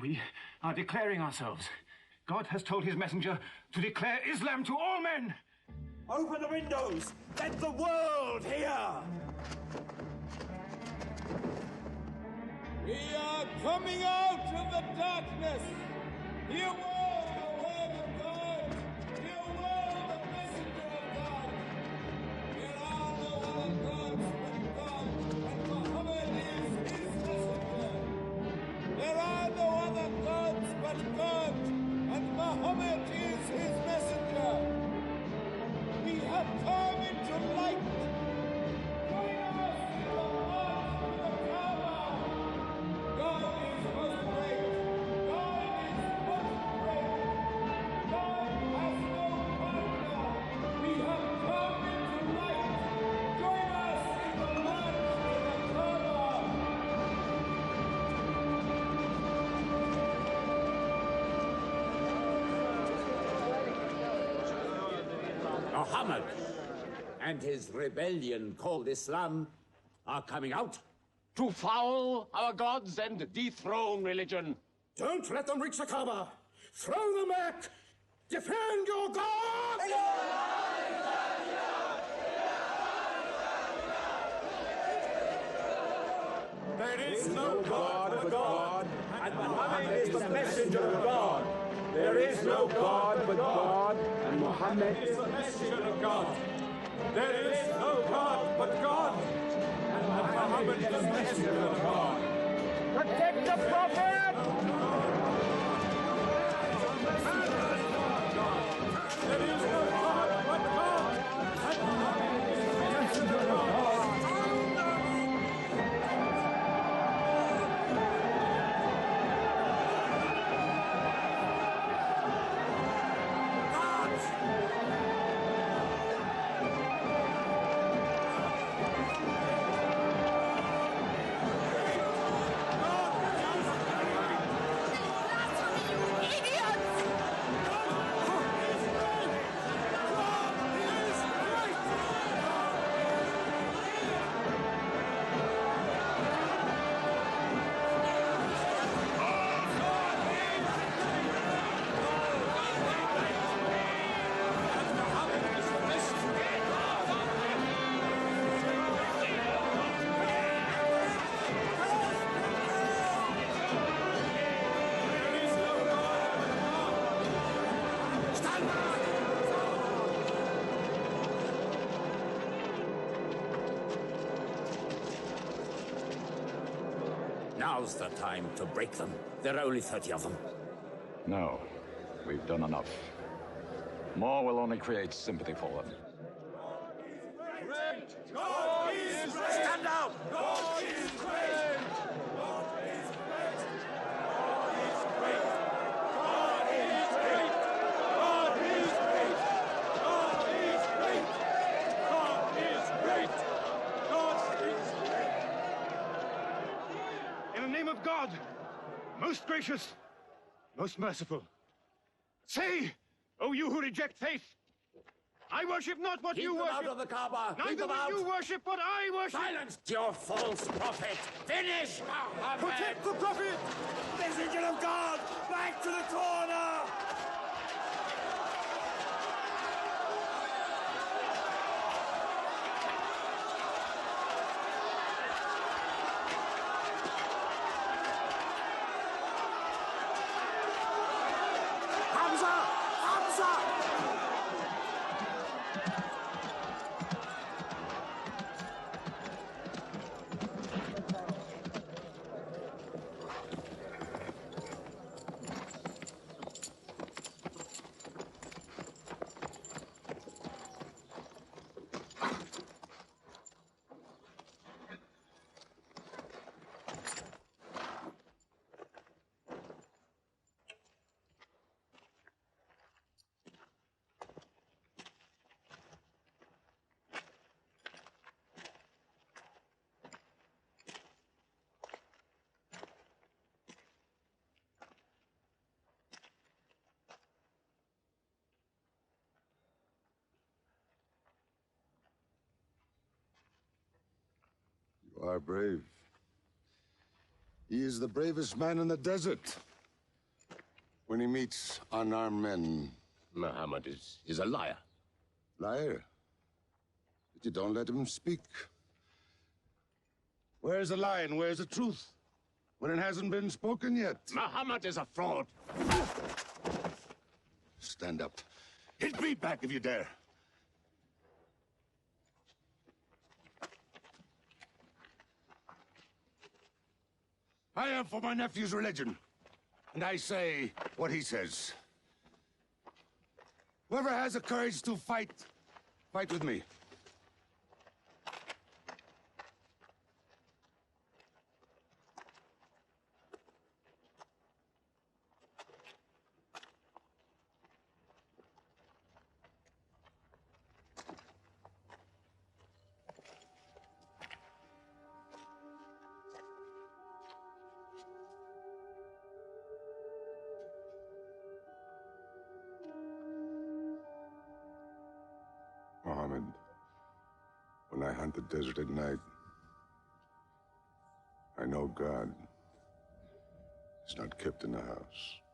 We are declaring ourselves. God has told his messenger to declare Islam to all men. Open the windows! Let the world hear! We are coming out of the darkness! Hear Muhammad and his rebellion called Islam are coming out to foul our gods and dethrone religion. Don't let them reach the Kaaba! Throw them back! Defend your God! There is no God but God, and Muhammad is the messenger of God. There is no God but God, and Muhammad is the messenger of God. There is no God but God, and Muhammad is the messenger of God. Protect the Prophet! Now's the time to break them. There are only 30 of them. No, we've done enough. More will only create sympathy for them. Most gracious, most merciful. Say, O you who reject faith, I worship not what Keep you worship. out of the Kaaba! Neither will you worship what I worship. Silence your false prophet! Finish Muhammad! Protect the Prophet! Messenger of God! Back to the corner! Hamza! Hamza! You are brave. He is the bravest man in the desert. When he meets unarmed men, Muhammad is, is a liar. liar. But you don't let him speak. Where's the lie and where's the truth? When it hasn't been spoken yet. Muhammad is a fraud. Stand up. Hit me back if you dare. I am for my nephew's religion. And I say what he says. Whoever has the courage to fight, fight with me. When I hunt the desert at night, I know God is not kept in the house.